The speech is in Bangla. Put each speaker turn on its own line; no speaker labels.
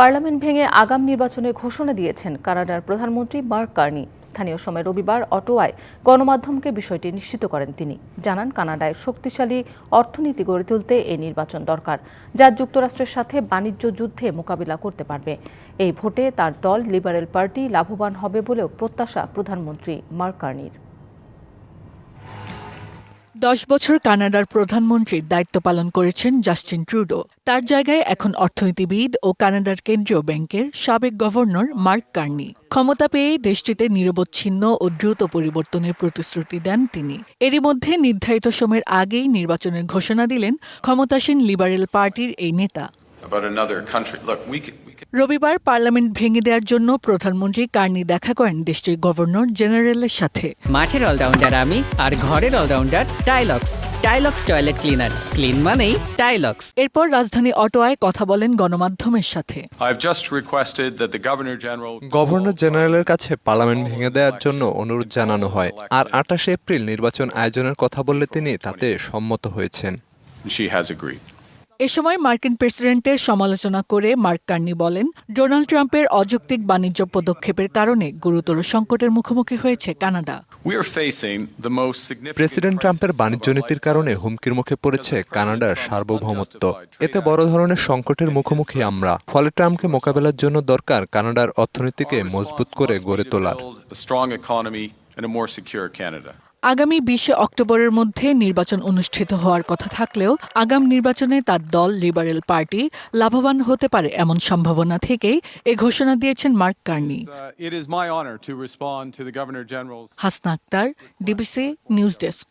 পার্লামেন্ট ভেঙে আগাম নির্বাচনের ঘোষণা দিয়েছেন কানাডার প্রধানমন্ত্রী মার্ক কার্নি। স্থানীয় সময় রবিবার অটোয়ায় গণমাধ্যমকে বিষয়টি নিশ্চিত করেন তিনি। জানান, কানাডায় শক্তিশালী অর্থনীতি গড়ে তুলতে এই নির্বাচন দরকার, যা যুক্তরাষ্ট্রের সাথে বাণিজ্য যুদ্ধে মোকাবিলা করতে পারবে। এই ভোটে তার দল লিবারেল পার্টি লাভবান হবে বলেও প্রত্যাশা প্রধানমন্ত্রী মার্ক কার্নির।
দশ বছর কানাডার প্রধানমন্ত্রীর দায়িত্ব পালন করেছেন জাস্টিন ট্রুডো। তার জায়গায় এখন অর্থনীতিবিদ ও কানাডার কেন্দ্রীয় ব্যাংকের সাবেক গভর্নর মার্ক কার্নি। ক্ষমতা পেয়ে দেশটিতে নিরবচ্ছিন্ন ও দ্রুত পরিবর্তনের প্রতিশ্রুতি দেন তিনি। এরই মধ্যে নির্ধারিত সময়ের আগেই নির্বাচনের ঘোষণা দিলেন ক্ষমতাসীন লিবারেল পার্টির এই নেতা।
About another country. Look, we can, we can
রবিবার পার্লামেন্ট ভেঙে দেওয়ার জন্য প্রধানমন্ত্রী কার্নি দেখা করেন দেশটির গভর্নর জেনারেলের সাথে।
মাঠের অলরাউন্ডার আমি আর ঘরের allrounder Tylox. Tylox toilet cleaner. Clean মানেই টাইলক্স।
এরপর রাজধানী অটোয়ায় কথা বলেন গণমাধ্যমের সাথে।
I've just requested that the
governor জেনারেলের কাছে পার্লামেন্ট ভেঙে দেওয়ার জন্য অনুরোধ জানানো হয়। আর আঠাশে এপ্রিল নির্বাচন আয়োজনের কথা বললে তিনি তাতে সম্মত হয়েছেন।
She has agreed.
এ সময় মার্কিন প্রেসিডেন্টের সমালোচনা করে মার্ক কার্নি বলেন ডোনাল্ড ট্রাম্পের অযৌক্তিক বাণিজ্য পদক্ষেপের কারণে গুরুতর সংকটের মুখোমুখি হয়েছে কানাডা.
প্রেসিডেন্ট ট্রাম্পের বাণিজ্য নীতির কারণে হুমকির মুখে পড়েছে কানাডার সার্বভৌমত্ব। এতে বড় ধরনের সংকটের মুখোমুখি আমরা। ফলে ট্রাম্পকে মোকাবেলার জন্য দরকার কানাডার অর্থনীতিকে মজবুত করে গড়ে তোলার।
আগামী বিশে অক্টোবরের মধ্যে নির্বাচন অনুষ্ঠিত হওয়ার কথা থাকলেও আগাম নির্বাচনে তার দল লিবারেল পার্টি লাভবান হতে পারে এমন সম্ভাবনা থেকেই এ ঘোষণা দিয়েছেন Mark Carney.
Uh,
Hasna Akter DBC news desk.